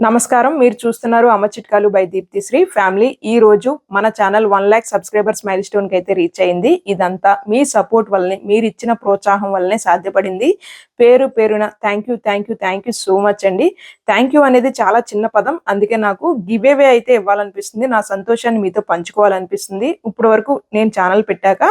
నమస్కారం. మీరు చూస్తున్నారు అమ్మ చిట్కాలు బై దీప్తి శ్రీ ఫ్యామిలీ. ఈ రోజు మన channel one lakh subscribers milestone అయితే రీచ్ అయింది. ఇదంతా మీ సపోర్ట్ వల్లనే మీరు ఇచ్చిన ప్రోత్సాహం వల్లనే సాధ్యపడింది. పేరు పేరున thank you thank you thank you so much అండి. థ్యాంక్ యూ అనేది చాలా చిన్న పదం. అందుకే నాకు గివేవే అయితే ఇవ్వాలనిపిస్తుంది. నా సంతోషాన్ని మీతో పంచుకోవాలనిపిస్తుంది. ఇప్పటి వరకు నేను ఛానల్ పెట్టాక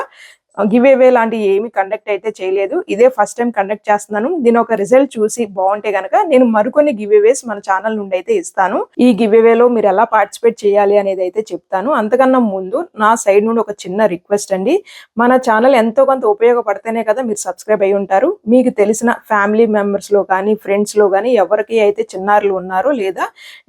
గివేవే లాంటివి ఏమి కండక్ట్ అయితే చేయలేదు. ఇదే ఫస్ట్ టైం కండక్ట్ చేస్తున్నాను. దీని ఒక రిజల్ట్ చూసి బాగుంటే గనక నేను మరికొన్ని గివేవేస్ మన ఛానల్ నుండి అయితే ఇస్తాను. ఈ గివేవేలో మీరు ఎలా పార్టిసిపేట్ చేయాలి అనేది అయితే చెప్తాను. అంతకన్నా ముందు నా సైడ్ నుండి ఒక చిన్న రిక్వెస్ట్ అండి. మన ఛానల్ ఎంతో కొంత ఉపయోగపడితేనే కదా మీరు సబ్స్క్రైబ్ అయి ఉంటారు. మీకు తెలిసిన ఫ్యామిలీ మెంబర్స్లో కానీ ఫ్రెండ్స్లో కానీ ఎవరికి అయితే చిన్నారులు ఉన్నారో లేదా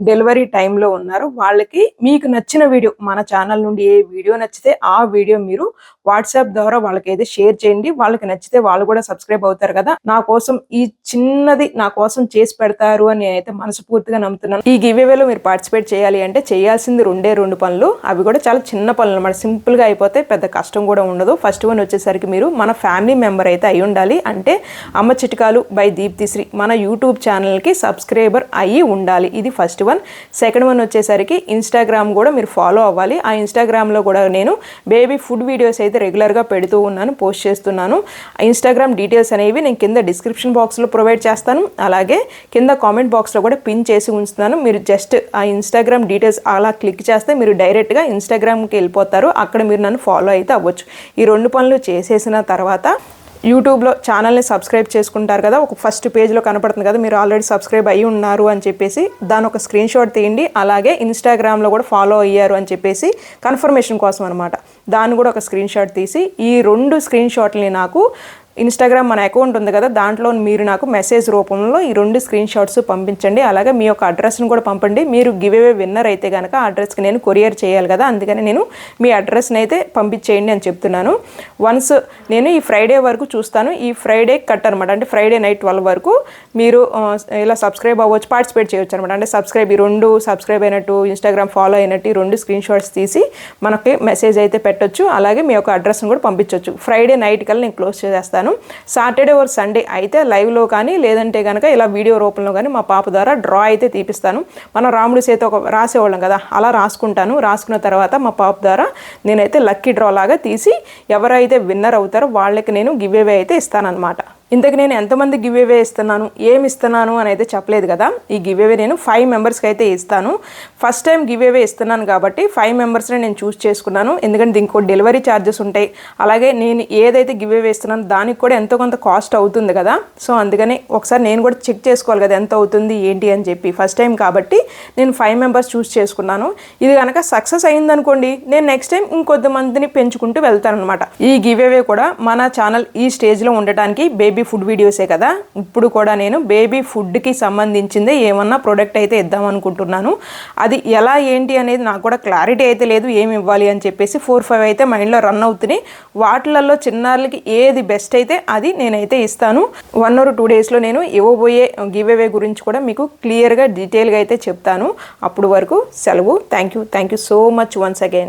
డెలివరీ టైంలో ఉన్నారో వాళ్ళకి మీకు నచ్చిన వీడియో మన ఛానల్ నుండి ఏ వీడియో నచ్చితే ఆ వీడియో మీరు వాట్సాప్ ద్వారా వాళ్ళకి అయితే షేర్ చేయండి. వాళ్ళకి నచ్చితే వాళ్ళు కూడా సబ్స్క్రైబ్ అవుతారు కదా. నా కోసం ఈ చిన్నది నా కోసం చేసి పెడతారు అని నేనైతే మనస్ఫూర్తిగా నమ్ముతున్నాను. ఈ గివేవేలో మీరు పార్టిసిపేట్ చేయాలి అంటే చేయాల్సింది రెండే రెండు పనులు. అవి కూడా చాలా చిన్న పనులు అనమాట సింపుల్గా అయిపోతే పెద్ద కష్టం కూడా ఉండదు. ఫస్ట్ వన్ వచ్చేసరికి మీరు మన ఫ్యామిలీ మెంబర్ అయితే అయి ఉండాలి. అంటే అమ్మ చిట్కాలు బై దీప్తిశ్రీ మన యూట్యూబ్ ఛానల్కి సబ్స్క్రైబర్ అయ్యి ఉండాలి. ఇది ఫస్ట్ వన్ సెకండ్ వన్ వచ్చేసరికి ఇన్స్టాగ్రామ్ కూడా మీరు ఫాలో అవ్వాలి. ఆ ఇన్స్టాగ్రామ్లో కూడా నేను బేబీ ఫుడ్ వీడియోస్ అయితే రెగ్యులర్గా గా పెడుతూ ఉన్నాను పోస్ట్ చేస్తున్నాను. ఇన్స్టాగ్రామ్ డీటెయిల్స్ అనేవి నేను కింద డిస్క్రిప్షన్ బాక్స్లో ప్రొవైడ్ చేస్తాను. అలాగే కింద కామెంట్ బాక్స్లో కూడా పిన్ చేసి ఉంచుతున్నాను. మీరు జస్ట్ ఆ ఇన్స్టాగ్రామ్ డీటెయిల్స్ అలా క్లిక్ చేస్తే మీరు డైరెక్ట్గా ఇన్స్టాగ్రామ్కి వెళ్ళిపోతారు. అక్కడ మీరు నన్ను ఫాలో అయితే అవ్వచ్చు. ఈ రెండు పనులు చేసేసిన తర్వాత యూట్యూబ్లో ఛానల్ని సబ్స్క్రైబ్ చేసుకుంటారు కదా ఒక ఫస్ట్ పేజ్లో కనపడుతుంది కదా మీరు ఆల్రెడీ సబ్స్క్రైబ్ అయ్యి ఉన్నారు అని చెప్పేసి దాని ఒక స్క్రీన్ షాట్ తీయండి అలాగే ఇన్స్టాగ్రామ్లో కూడా ఫాలో అయ్యారు అని చెప్పేసి కన్ఫర్మేషన్ కోసం అనమాట దాన్ని కూడా ఒక స్క్రీన్ షాట్ తీసి ఈ రెండు స్క్రీన్ షాట్ని నాకు ఇన్స్టాగ్రామ్ మన అకౌంట్ ఉంది కదా దాంట్లో మీరు నాకు మెసేజ్ రూపంలో ఈ రెండు స్క్రీన్ షాట్స్ పంపించండి. అలాగే మీ యొక్క అడ్రస్ను కూడా పంపండి. మీరు గివ్ అవే విన్నర్ అయితే కనుక ఆ అడ్రస్కి నేను కొరియర్ చేయాలి కదా అందుకని నేను మీ అడ్రస్ని అయితే పంపించేయండి అని చెప్తున్నాను. వన్స్ నేను ఈ ఫ్రైడే వరకు చూస్తాను. ఈ ఫ్రైడే కట్ అనమాట అంటే ఫ్రైడే నైట్ ట్వెల్వ్ వరకు మీరు ఇలా సబ్స్క్రైబ్ అవ్వచ్చు పార్టిసిపేట్ చేయొచ్చు అనమాట అంటే సబ్స్క్రైబ్ ఈ రెండు సబ్స్క్రైబ్ అయినట్టు ఇన్స్టాగ్రామ్ ఫాలో అయినట్టు ఈ రెండు స్క్రీన్ షాట్స్ తీసి మనకి మెసేజ్ అయితే పెట్టొచ్చు. అలాగే మీ యొక్క అడ్రస్ని కూడా పంపించవచ్చు ఫ్రైడే నైట్ కల్లా నేను క్లోజ్ చేసేస్తాను. సాటర్డే ఓర్ సండే అయితే లైవ్లో కానీ లేదంటే కనుక ఇలా వీడియో రూపంలో కానీ మా పాప ద్వారా డ్రా అయితే తీపిస్తాను. మనం రాముడి చేత ఒక రాసేవాళ్ళం కదా అలా రాసుకుంటాను. రాసుకున్న తర్వాత మా పాప ద్వారా నేనైతే లక్కీ డ్రా లాగా తీసి ఎవరైతే విన్నర్ అవుతారో వాళ్ళకి నేను గివ్ అవే అయితే ఇస్తానన్నమాట. ఇంతకు నేను ఎంతమంది గివ్ అవే ఇస్తున్నాను ఏమి ఇస్తున్నాను అని అయితే చెప్పలేదు కదా. ఈ గివ్ అవే నేను ఫైవ్ మెంబర్స్కి అయితే ఇస్తాను. ఫస్ట్ టైం గివ్ అవే ఇస్తున్నాను కాబట్టి ఫైవ్ మెంబర్స్ని నేను చూస్ చేసుకున్నాను. ఎందుకంటే దీనికి డెలివరీ ఛార్జెస్ ఉంటాయి. అలాగే నేను ఏదైతే గివ్ అవే ఇస్తున్నానో దానికి కూడా ఎంతో కొంత కాస్ట్ అవుతుంది కదా. సో అందుకని ఒకసారి నేను కూడా చెక్ చేసుకోవాలి కదా ఎంత అవుతుంది ఏంటి అని చెప్పి. ఫస్ట్ టైం కాబట్టి నేను ఫైవ్ మెంబర్స్ చూస్ చేసుకున్నాను. ఇది కనుక సక్సెస్ అయిందనుకోండి నేను నెక్స్ట్ టైం ఇంకొద్ది మందిని పెంచుకుంటూ వెళ్తాను అనమాట ఈ గివ్ అవే కూడా మన ఛానల్ ఈ స్టేజ్లో ఉండటానికి బేబీ బేబీ ఫుడ్ వీడియోసే కదా? ఇప్పుడు కూడా నేను బేబీ ఫుడ్కి సంబంధించిందే ఏమన్నా ప్రోడక్ట్ అయితే ఇద్దాం అనుకుంటున్నాను. అది ఎలా ఏంటి అనేది నాకు కూడా క్లారిటీ అయితే లేదు ఏమి ఇవ్వాలి అని చెప్పేసి ఫోర్ ఫైవ్ అయితే మైండ్లో రన్ అవుతున్నాయి. వాటిలలో చిన్నారులకి ఏది బెస్ట్ అయితే అది నేనైతే ఇస్తాను. వన్ ఆర్ టూ డేస్లో నేను ఇవ్వబోయే గివ్ అవే గురించి కూడా మీకు క్లియర్గా డీటెయిల్గా అయితే చెప్తాను. అప్పుడు వరకు సెలవు. Thank you. Thank you so much once again.